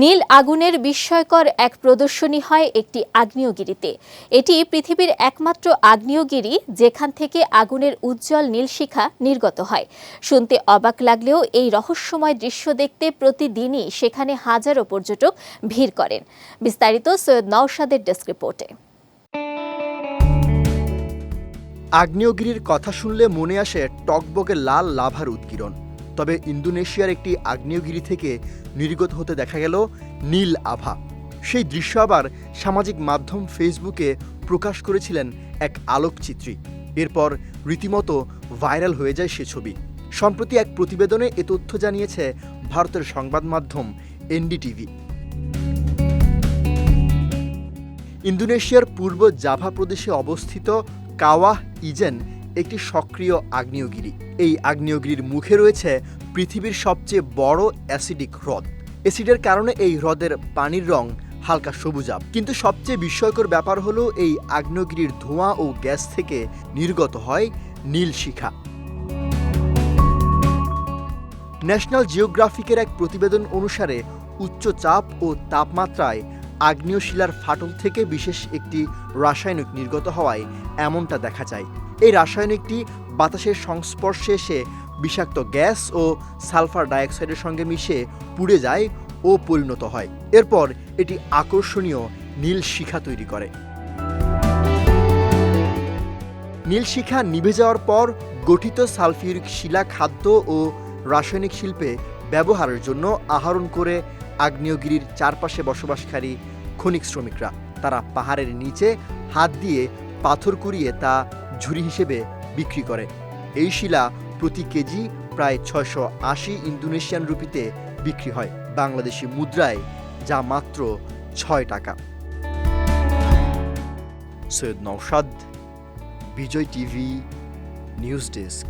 নীল আগুনের বিস্ময়কর এক প্রদর্শনী হয় একটি আগ্নেয়গিরিতে। এটি পৃথিবীর একমাত্র আগ্নেয়গিরি যেখান থেকে আগুনের উজ্জ্বল নীল শিখা নির্গত হয়। শুনতে অবাক লাগলেও এই রহস্যময় দৃশ্য দেখতে প্রতিদিনই সেখানে হাজারো পর্যটক ভিড় করেন। বিস্তারিত সৈয়দ নওশাদের ডেস্ক রিপোর্টে। আগ্নেয়গিরির কথা শুনলে মনে আসে টকবকে লাল লাভার উৎকীরণ। তবে ইন্দোনেশিয়ার একটি আগ্নেয়গিরি থেকে নির্গত হতে দেখা গেল নীল আভা। সেই দৃশ্য আবার সামাজিক মাধ্যম ফেসবুকে প্রকাশ করেছিলেন এক আলোকচিত্রী। এরপর রীতিমতো ভাইরাল হয়ে যায় সে ছবি। সম্প্রতি এক প্রতিবেদনে এ তথ্য জানিয়েছে ভারতের সংবাদ মাধ্যম এনডিটিভি। ইন্দোনেশিয়ার পূর্ব জাভা প্রদেশে অবস্থিত কাওয়াহ ইজেন একটি সক্রিয় আগ্নেয়গিরি। এই আগ্নেয়গিরির মুখে রয়েছে পৃথিবীর সবচেয়ে বড় অ্যাসিডিক হ্রদ। অ্যাসিডের কারণে এই হ্রদের পানির রং হালকা সবুজাব কিন্তু সবচেয়ে বিস্ময়কর ব্যাপার হলো এই আগ্নেয়গিরির ধোঁয়া ও গ্যাস থেকে নির্গত হয় নীল শিখা। ন্যাশনাল জিওগ্রাফিকের এক প্রতিবেদন অনুসারে উচ্চ চাপ ও তাপমাত্রায় আগ্নেয় শিলার ফাটল থেকে বিশেষ একটি রাসায়নিক নির্গত হওয়ায় এমনটা দেখা যায়। এই রাসায়নিকটি বাতাসের সংস্পর্শে এসে বিষাক্ত গ্যাস ও সালফার ডাইঅক্সাইডের সঙ্গে মিশে পুড়ে যায় ও পরিণত হয়। এরপর এটি আকর্ষণীয় নীল শিখা তৈরি করে। নীল শিখা নিভে যাওয়ার পর গঠিত সালফিউরিক শিলা খাদ্য ও রাসায়নিক শিল্পে ব্যবহারের জন্য আহরণ করে আগ্নেয়গিরির চারপাশে বসবাসকারী খনিক শ্রমিকরা। তারা পাহাড়ের নিচে হাত দিয়ে পাথর কুড়িয়ে তা ঝুড়ি হিসেবে বিক্রি করে। এই শিলা প্রতি কেজি প্রায় ছয়শো আশি ইন্দোনেশিয়ান রুপিতে বিক্রি হয় বাংলাদেশি মুদ্রায়, যা মাত্র ছয় টাকা। Syed Naushad Bijoy TV, news desk.